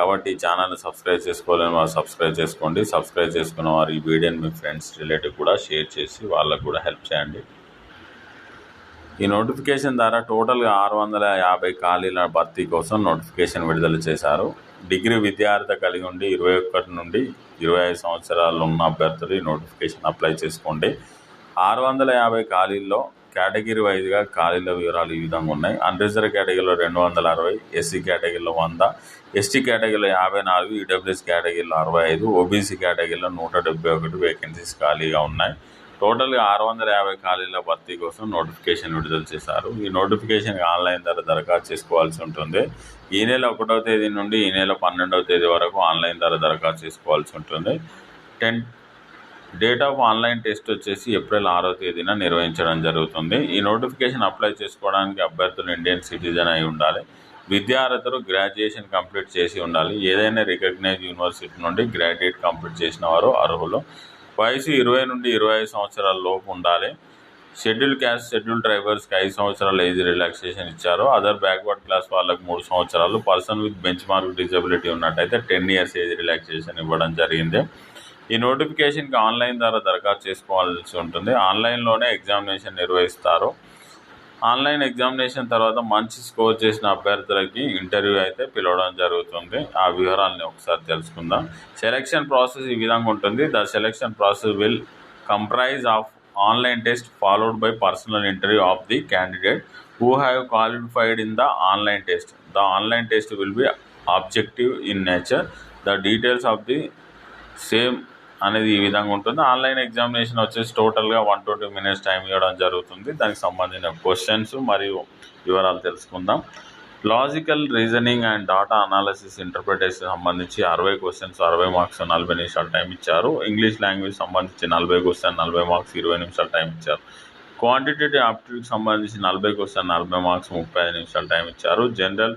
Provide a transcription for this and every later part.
కాబట్టి ఈ ఛానల్ని సబ్స్క్రైబ్ చేసుకోవాలని వారు సబ్స్క్రైబ్ చేసుకోండి. సబ్స్క్రైబ్ చేసుకున్న వారు ఈ వీడియోని మీ ఫ్రెండ్స్ రిలేటివ్ కూడా షేర్ చేసి వాళ్ళకు కూడా హెల్ప్ చేయండి. ఈ నోటిఫికేషన్ ద్వారా టోటల్గా ఆరు వందల యాభై ఖాళీల భర్తీ కోసం నోటిఫికేషన్ విడుదల చేశారు. డిగ్రీ విద్యార్థి కలిగి ఉండి ఇరవై ఒకటి నుండి ఇరవై ఐదు సంవత్సరాలు ఉన్న అభ్యర్థులు ఈ నోటిఫికేషన్ అప్లై చేసుకోండి. ఆరు వందల యాభై ఖాళీల్లో కేటగిరీ వైజ్గా ఖాళీల వివరాలు ఈ విధంగా ఉన్నాయి. అన్రిజర్వ్ కేటగిరీలో రెండు వందల అరవై ఎస్సీ కేటగిరీలో వంద ఎస్టీ కేటగిరీలో యాభై నాలుగు ఈడబ్ల్యూఎస్ కేటగిరీలో అరవై ఐదు ఓబీసీ కేటగిరీలో నూట డెబ్బై ఒకటి వేకెన్సీస్ ఖాళీగా ఉన్నాయి. టోటల్గా ఆరు వందల యాభై ఖాళీల భర్తీ కోసం నోటిఫికేషన్ విడుదల చేశారు. ఈ నోటిఫికేషన్ ఆన్లైన్ ద్వారా దరఖాస్తు చేసుకోవాల్సి ఉంటుంది. ఈ నెల ఒకటో తేదీ నుండి ఈ నెల పన్నెండవ తేదీ వరకు ఆన్లైన్ ద్వారా దరఖాస్తు చేసుకోవాల్సి ఉంటుంది. Ten date of online test వచ్చేసి ఏప్రిల్ ఆరో తేదీన నిర్వహించడం జరుగుతుంది. ఈ నోటిఫికేషన్ అప్లై చేసుకోవడానికి అభ్యర్థులు ఇండియన్ సిటిజన్ అయి ఉండాలి. విద్యార్థులు గ్రాడ్యుయేషన్ కంప్లీట్ చేసి ఉండాలి. ఏదైనా రికగ్నైజ్ యూనివర్సిటీ నుండి గ్రాడ్యుయేట్ కంప్లీట్ చేసిన వారు అర్హులు. వయసు ఇరవై నుండి ఇరవై ఐదు సంవత్సరాల లోపు ఉండాలి. షెడ్యూల్ క్యాస్ట్ షెడ్యూల్ డ్రైవర్స్కి ఐదు సంవత్సరాలు ఏజ్ రిలాక్సేషన్ ఇచ్చారు. అదర్ బ్యాక్వర్డ్ క్లాస్ వాళ్ళకి మూడు సంవత్సరాలు. Person with bench mark disability ఉన్నట్టయితే టెన్ ఇయర్స్ ఏజ్ రిలాక్సేషన్ ఇవ్వడం జరిగింది. ఈ నోటిఫికేషన్కి ఆన్లైన్ ద్వారా దరఖాస్తు చేసుకోవాల్సి ఉంటుంది. ఆన్లైన్లోనే ఎగ్జామినేషన్ నిర్వహిస్తారు. ఆన్లైన్ ఎగ్జామినేషన్ తర్వాత మంచి స్కోర్ చేసిన అభ్యర్థులకి ఇంటర్వ్యూ అయితే పిలవడం జరుగుతుంది. ఆ వివరాలని ఒకసారి తెలుసుకుందాం. సెలెక్షన్ ప్రాసెస్ ఈ విధంగా ఉంటుంది. The selection process will comprise of online test followed by personal interview of the candidate who have qualified in the online test the online test will be objective in nature the details of the same అనేది ఈ విధంగా ఉంటుంది. Online examination వచ్చేసి టోటల్గా one twenty minutes time ఇవ్వడం జరుగుతుంది. దానికి సంబంధించిన క్వశ్చన్స్ మరియు వివరాలు తెలుసుకుందాం. Logical reasoning and data analysis interpretation సంబంధించి అరవై క్వశ్చన్స్ అరవై మార్క్స్ నలభై నిమిషాలు టైం ఇచ్చారు. ఇంగ్లీష్ లాంగ్వేజ్ సంబంధించి నలభై క్వశ్చన్ నలభై మార్క్స్ ఇరవై నిమిషాలు టైం ఇచ్చారు. క్వాంటిటేటివ్ ఆప్టిట్యూడ్కి సంబంధించి నలభై క్వశ్చన్ నలభై మార్క్స్ ముప్పై ఐదు నిమిషాలు టైం ఇచ్చారు. జనరల్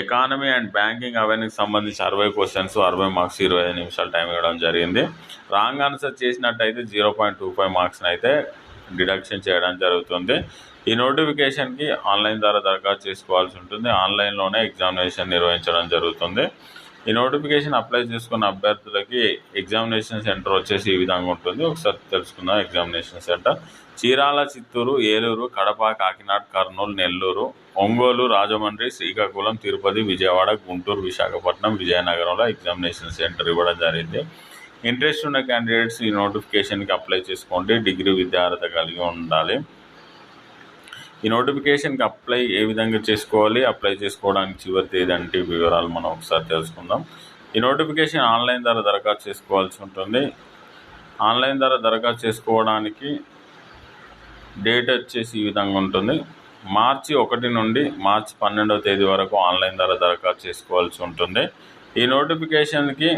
ఎకానమీ అండ్ బ్యాంకింగ్ అవన్నీకి సంబంధించి అరవై క్వశ్చన్స్ అరవై మార్క్స్ ఇరవై నిమిషాలు టైం ఇవ్వడం జరిగింది. రాంగ్ ఆన్సర్ చేసినట్టయితే జీరో పాయింట్ టూ ఫైవ్ మార్క్స్ని అయితే డిడక్షన్ చేయడం జరుగుతుంది. ఈ నోటిఫికేషన్కి ఆన్లైన్ ద్వారా దరఖాస్తు చేసుకోవాల్సి ఉంటుంది. ఆన్లైన్లోనే ఎగ్జామినేషన్ నిర్వహించడం జరుగుతుంది. ఈ నోటిఫికేషన్ అప్లై చేసుకున్న అభ్యర్థులకి ఎగ్జామినేషన్ సెంటర్ వచ్చేసి ఈ విధంగా ఉంటుంది. ఒకసారి తెలుసుకుందాం. Examination centre. చీరాల చిత్తూరు ఏలూరు కడప కాకినాడ కర్నూలు నెల్లూరు ఒంగోలు రాజమండ్రి శ్రీకాకుళం తిరుపతి విజయవాడ గుంటూరు విశాఖపట్నం విజయనగరంలో ఎగ్జామినేషన్ సెంటర్ ఇవ్వడం జరిగింది. ఇంట్రెస్ట్ ఉన్న క్యాండిడేట్స్ ఈ నోటిఫికేషన్కి అప్లై చేసుకోండి. డిగ్రీ విద్యార్హత కలిగి ఉండాలి. ఈ నోటిఫికేషన్కి అప్లై ఏ విధంగా చేసుకోవాలి అప్లై చేసుకోవడానికి చివరి తేదీ అంటే వివరాలు మనం ఒకసారి తెలుసుకుందాం. ఈ నోటిఫికేషన్ ఆన్లైన్ ద్వారా దరఖాస్తు చేసుకోవాల్సి ఉంటుంది. ఆన్లైన్ ద్వారా దరఖాస్తు చేసుకోవడానికి డేట్ వచ్చేసి ఈ విధంగా ఉంటుంది. మార్చి ఒకటి నుండి మార్చి పన్నెండవ తేదీ వరకు ఆన్లైన్ ద్వారా దరఖాస్తు చేసుకోవాల్సి ఉంటుంది. ఈ నోటిఫికేషన్కి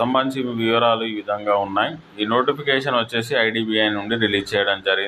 సంబంధించి వివరాలు ఈ విధంగా ఉన్నాయి. ఈ నోటిఫికేషన్ వచ్చేసి ఐడిబిఐ నుండి రిలీజ్ చేయడం జరిగింది.